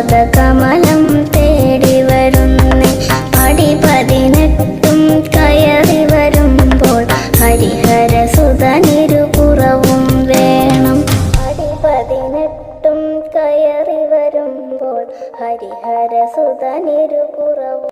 പദകമലം തേടി വരുന്നേ. പടി പതിനെട്ടും കയറി വരുമ്പോൾ ഹരിഹര സുതനിരുപുറവും വേണം. പടി പതിനെട്ടും കയറി വരുമ്പോൾ ഹരിഹര സുതനിരുപുറവും